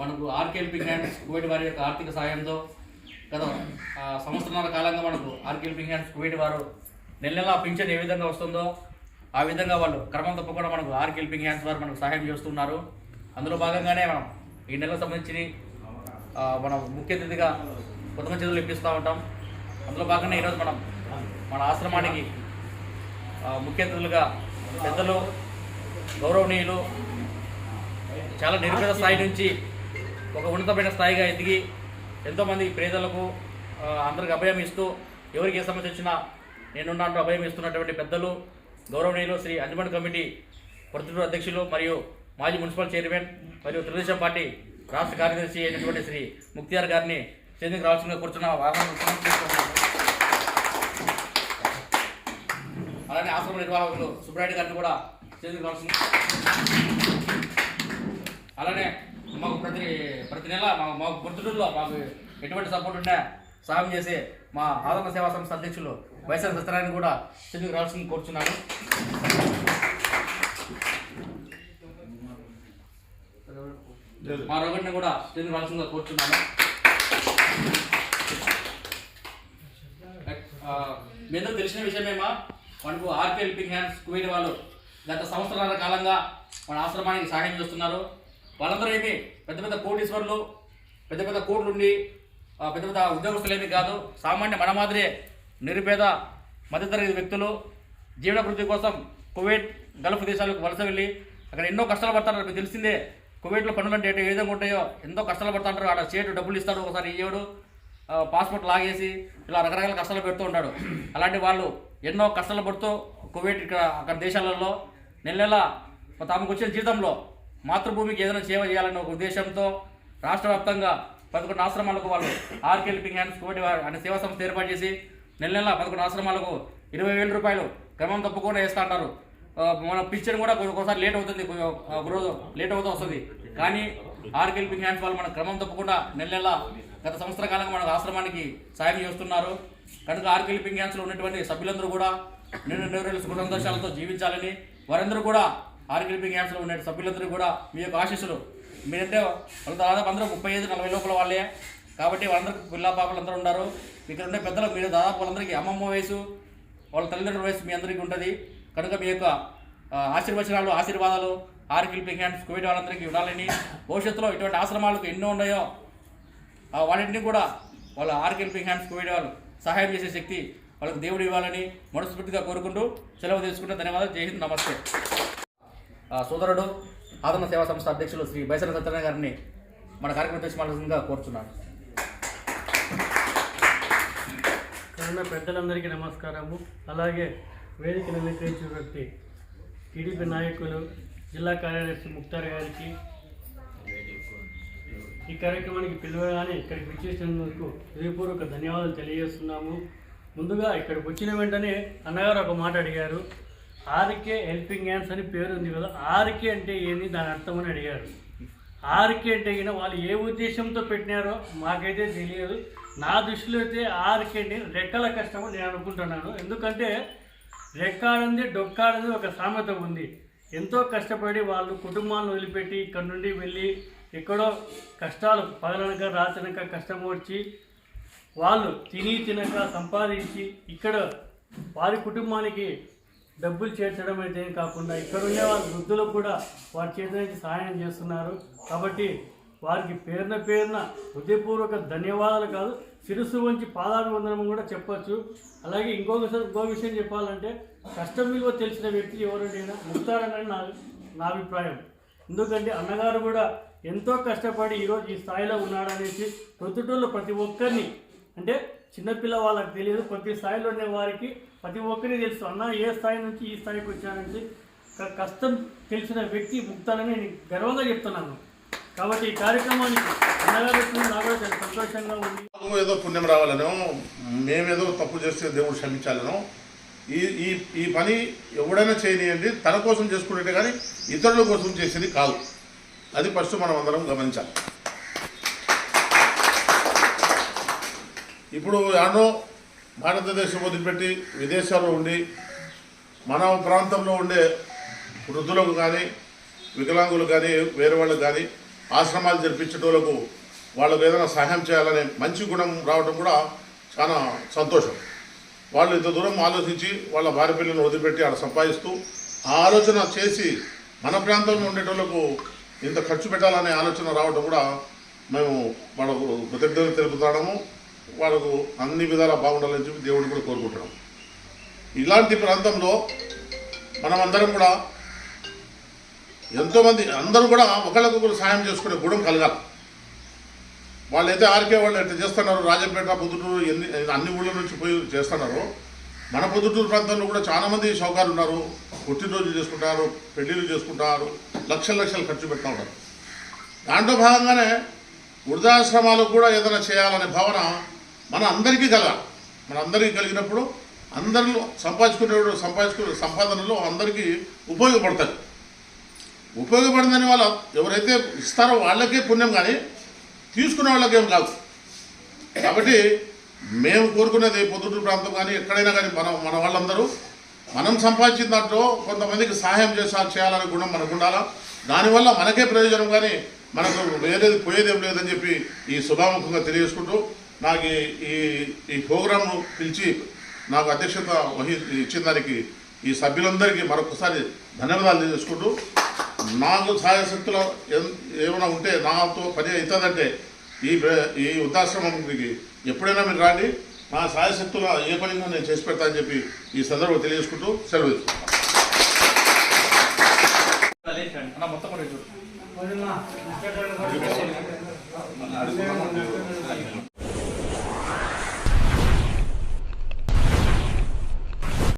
మనకు ఆర్కేఎల్పి hands Kuwait వారి యొక్క ఆర్థిక సాయంతో గత సంవత్సరాల కాలంగా మనకు ఆర్కేఎల్పి హ్యాండ్స్ కువైట్ వారు నెల నెల పింఛన్ ఏ విధంగా వస్తుందో ఆ విధంగా వాళ్ళు క్రమం తప్పకుండా మనకు ఆర్కేఎల్పి హ్యాండ్స్ వారు మనకు సహాయం చేస్తున్నారు. అందులో భాగంగానే మనం ఈ నెలకు సంబంధించి మనం ముఖ్య అతిథిగా కొత్త చేతులు ఇప్పిస్తూ ఉంటాం. అందులో భాగంగా ఈరోజు మనం మన ఆశ్రమానికి ముఖ్య అతిథులుగా పెద్దలు గౌరవనీయులు చాలా నిరుపేద స్థాయి నుంచి ఒక ఉన్నతమైన స్థాయిగా ఎదిగి ఎంతోమంది పేదలకు అందరికి అభయం ఇస్తూ ఎవరికి ఏ సమస్య వచ్చినా నేనున్నాను అభయం ఇస్తున్నటువంటి పెద్దలు గౌరవనీయులు శ్రీ అంజమన్ కమిటీ ప్రతినిధుల అధ్యక్షులు మరియు మాజీ మున్సిపల్ చైర్మన్ మరియు తెలుగుదేశం పార్టీ రాష్ట్ర కార్యదర్శి అయినటువంటి శ్రీ ముక్తియార్ గారిని చేందుకు రావాల్సిందిగా కూర్చున్న వాహనం అలానే ఆశ్రమ నిర్వాహకులు సుబ్రాయుడు గారిని కూడా చేందుకు రావాల్సింది అలానే మాకు ప్రతి ప్రతి నెల మా మాకు గుర్తుల్లో మాకు ఎటువంటి సపోర్ట్ ఉన్నా సాయం చేసే మా ఆదరణ సేవా సంస్థ అధ్యక్షులు వైఎస్ఆర్ సత్యనారాయణ కూడా చెందుకు రావాల్సింది కోరుచున్నాను. మా రోగిని కూడా చెందుకు రావాల్సిందిగా కోరుచున్నాను. ఆ, తెలిసిన విషయమేమా మనకు ఆర్కే హెల్పింగ్ హ్యాండ్స్ కువైట్ వాళ్ళు గత సంవత్సరాల కాలంగా మన ఆశ్రమానికి సహాయం చేస్తున్నారు. వాళ్ళందరూ ఏమి పెద్ద పెద్ద కోటీశ్వర్లు పెద్ద పెద్ద కోట్లు ఉండి పెద్ద పెద్ద ఉద్యోగస్తులు ఏమి కాదు సామాన్య మన మాదిరే నిరుపేద మధ్యతరగతి వ్యక్తులు జీవనాభివృద్ధి కోసం కువైట్ గల్ఫ్ దేశాలకు వలస వెళ్ళి అక్కడ ఎన్నో కష్టాలు పడతారు మీకు తెలిసిందే. కువైట్లో పనులు అంటే ఏ విధంగా ఉంటాయో ఎంతో కష్టాలు పడుతుంటారు. ఆడ చేటు డబ్బులు ఇస్తాడు ఒకసారి ఇయ్యడు పాస్పోర్ట్ లాగేసి ఇలా రకరకాల కష్టాలు పెడుతూ ఉంటాడు. అలాంటి వాళ్ళు ఎన్నో కష్టాలు పడుతూ కువైట్ ఇక్కడ అక్కడ దేశాలలో నెల నెల తమకు వచ్చిన జీతంలో మాతృభూమికి ఏదైనా సేవ చేయాలనే ఒక ఉద్దేశంతో రాష్ట్ర వ్యాప్తంగా పదకొండు ఆశ్రమాలకు వాళ్ళు ఆర్కే హెల్పింగ్ హ్యాండ్స్ కోటి అనే సేవా సంస్థ ఏర్పాటు చేసి నెల నెల పదకొండు ఆశ్రమాలకు ఇరవై వేల రూపాయలు క్రమం తప్పకుండా వేస్తూ ఉంటారు మన పిక్చర్ కూడా ఒకసారి లేట్ అవుతుంది. ఒకరోజు లేట్ అవుతూ వస్తుంది. కానీ ఆర్కే హెల్పింగ్ హ్యాండ్స్ వాళ్ళు మన క్రమం తప్పకుండా నెల నెల గత సంవత్సర కాలంగా మన ఆశ్రమానికి సాయం చేస్తున్నారు. కనుక ఆర్కే హెల్పింగ్ హ్యాండ్స్లో ఉన్నటువంటి సభ్యులందరూ కూడా నిన్న నివరేలు సుఖ సంతోషాలతో జీవించాలని వారందరూ కూడా ఆర్కే హెల్పింగ్ హ్యాండ్స్లో ఉన్న సభ్యులందరూ కూడా మీ యొక్క ఆశీస్సులు. మీరంటే వాళ్ళ దాదాపు అందరూ ముప్పై ఐదు నలభై లోపల వాళ్ళే. కాబట్టి వాళ్ళందరూ పిల్ల పాపలు అందరూ ఉన్నారు. ఇక్కడ ఉండే పెద్దలు మీరు దాదాపు వాళ్ళందరికీ అమ్మమ్మ వయసు వాళ్ళ తల్లిదండ్రుల వయసు మీ అందరికీ ఉంటుంది. కనుక మీ యొక్క ఆశీర్వచనాలు ఆశీర్వాదాలు ఆర్కి హ్యాండ్స్ కోవిడ్ వాళ్ళందరికీ ఉండాలని. భవిష్యత్తులో ఇటువంటి ఆశ్రమాలకు ఎన్నో ఉన్నాయో వాటిని కూడా వాళ్ళ ఆర్కి హ్యాండ్స్ కోవిడ్ వాళ్ళు సహాయం చేసే శక్తి వాళ్ళకి దేవుడు ఇవ్వాలని మనస్ఫూర్తిగా కోరుకుంటూ సెలవు తీసుకుంటే ధన్యవాదాలు. జై హింద్ నమస్తే. సోదరుడు ఆదరణ సేవా సంస్థ అధ్యక్షులు శ్రీ బైసన సత్యనారాయణ గారిని మన కార్యక్రమం తీసుకోవాల్సిందిగా కోరుచున్నాను. కన్న పెద్దలందరికీ నమస్కారము. అలాగే వేదికను అలంకరించిన వ్యక్తి టీడీపీ నాయకులు జిల్లా కార్యదర్శి ముక్తార్ గారికి ఈ కార్యక్రమానికి పిలువగానే ఇక్కడికి విచ్చేసినందుకు హృదయపూర్వక ధన్యవాదాలు తెలియజేస్తున్నాము. ముందుగా ఇక్కడికి వచ్చిన వెంటనే అన్నగారు ఒక మాట అడిగారు. ఆర్కే హెల్పింగ్ హ్యాండ్స్ అని పేరు ఉంది కదా. ఆర్కే అంటే ఏంది? దాని అర్థం అని అడిగారు. ఆర్కే అంటే అయినా వాళ్ళు ఏ ఉద్దేశంతో పెట్టినారో మాకైతే తెలియదు. నా దృష్టిలో అయితే ఆర్కే అంటే రెక్కల కష్టం అని నేను అనుకుంటున్నాను. ఎందుకంటే రెక్కాడంది డొక్కాడంది ఒక సామెత ఉంది. ఎంతో కష్టపడి వాళ్ళు కుటుంబాలను వదిలిపెట్టి ఇక్కడ నుండి వెళ్ళి ఎక్కడో కష్టాలు పగలనక రాతనక కష్టం వచ్చి వాళ్ళు తిని తినక సంపాదించి ఇక్కడ వారి కుటుంబానికి డబ్బులు చేర్చడం అయితే కాకుండా ఇక్కడ ఉండే వాళ్ళ వృద్ధులకు కూడా వారి చేతనైతే సహాయం చేస్తున్నారు. కాబట్టి వారికి పేరున పేరున హృదయపూర్వక ధన్యవాదాలు కాదు శిరస్సు వంచి పాదాభివందనం కూడా చెప్పచ్చు. అలాగే ఇంకొక ఇంకో విషయం చెప్పాలంటే కష్టం విలువ తెలిసిన వ్యక్తి ఎవరంటే ముక్తారనని నా నా అభిప్రాయం. ఎందుకంటే అన్నగారు కూడా ఎంతో కష్టపడి ఈరోజు ఈ స్థాయిలో ఉన్నాడనేసి ప్రొద్దుటూళ్ళు ప్రతి ఒక్కరిని అంటే చిన్నపిల్ల వాళ్ళకి తెలియదు ప్రతి స్థాయిలో ఉండే వారికి ప్రతి ఒక్కరికి తెలుసు అన్న ఏ స్థాయి నుంచి ఈ స్థాయికి వచ్చానంటే కష్టం తెలిసిన వ్యక్తి ముక్తానని నేను గర్వంగా చెప్తున్నాను. కాబట్టి ఈ కార్యక్రమానికి అన్నగారు నాకు చాలా సంతోషంగా ఉంది. ఏదో పుణ్యం రావాలనో మేమేదో తప్పు చేస్తే దేవుడు క్షమించాలనో ఈ ఈ ఈ పని ఎవడైనా చేయనియండి తన కోసం చేసుకునేట్టే కానీ ఇతరుల కోసం చేసేది కాదు. అది ఫస్ట్ మనం అందరం గమనించాలి. ఇప్పుడు యానో భారతదేశం వదిలిపెట్టి విదేశాల్లో ఉండి మన ప్రాంతంలో ఉండే వృద్ధులకు కానీ వికలాంగులు కానీ వేరే వాళ్ళకు కానీ ఆశ్రమాలు జరిపించేటోళ్ళకు వాళ్ళకు ఏదైనా సహాయం చేయాలనే మంచి గుణం రావడం కూడా చాలా సంతోషం. వాళ్ళు ఇంత దూరం ఆలోచించి వాళ్ళ భార్య పిల్లలను వదిలిపెట్టి ఆడ సంపాదిస్తూ ఆ ఆలోచన చేసి మన ప్రాంతంలో ఉండేటోళ్ళకు ఇంత ఖర్చు పెట్టాలనే ఆలోచన రావడం కూడా మేము వాళ్ళకు కృతజ్ఞతలు తెలుపుతాము వాళ్ళకు అన్ని విధాలా బాగుండాలని చెప్పి దేవుడిని కూడా కోరుకుంటున్నాం. ఇలాంటి ప్రాంతంలో మనమందరం కూడా ఎంతోమంది అందరూ కూడా ఒకరికొకరు సాయం చేసుకునే గుణం కలగాలి. వాళ్ళైతే ఆర్కే వాళ్ళు ఎట్లా చేస్తున్నారు రాజంపేట పొద్దుటూరు ఎన్ని అన్ని ఊళ్ళ నుంచి పోయి చేస్తున్నారు. మన పొద్దుటూరు ప్రాంతంలో కూడా చాలా మంది ఉన్నారు పుట్టినరోజులు చేసుకుంటారు పెళ్ళిళ్ళు చేసుకుంటారు లక్షల లక్షలు ఖర్చు పెడతా ఉంటారు దాంట్లో భాగంగానే వృద్ధాశ్రమాలకు కూడా ఏదైనా చేయాలనే భావన మన అందరికీ కలగాలి. మన అందరికీ కలిగినప్పుడు అందరిలో సంపాదించుకునే సంపాదించుకునే సంపాదనలో అందరికీ ఉపయోగపడతాయి ఉపయోగపడిందని వాళ్ళ ఎవరైతే ఇస్తారో వాళ్ళకే పుణ్యం కానీ తీసుకునే వాళ్ళకేం కాదు. కాబట్టి మేము కోరుకునేది పొద్దుటూరు ప్రాంతం కానీ ఎక్కడైనా కానీ మన మన వాళ్ళందరూ మనం సంపాదించిన దాంట్లో కొంతమందికి సహాయం చేసా చేయాలనే గుణం మనకు ఉండాలా? దానివల్ల మనకే ప్రయోజనం కానీ మనకు వేరేది పోయేదేం లేదని చెప్పి ఈ శుభాముఖంగా తెలియజేసుకుంటూ నాకు ఈ- ఈ ప్రోగ్రాంను పిలిచి నాకు అధ్యక్షత వహి ఇచ్చిన దానికి ఈ సభ్యులందరికీ మరొకసారి ధన్యవాదాలు తెలియజేసుకుంటూ నాకు సాయశక్తులు ఏమైనా ఉంటే నాతో పని అవుతుందంటే ఈ ఈ వృద్ధాశ్రమంకి ఎప్పుడైనా మీరు రాండి. నా సాయశక్తులు ఏ పనిగా నేను చేసి పెడతానని చెప్పి ఈ సందర్భంగా తెలియజేసుకుంటూ సెలవు తీసుకుంటాను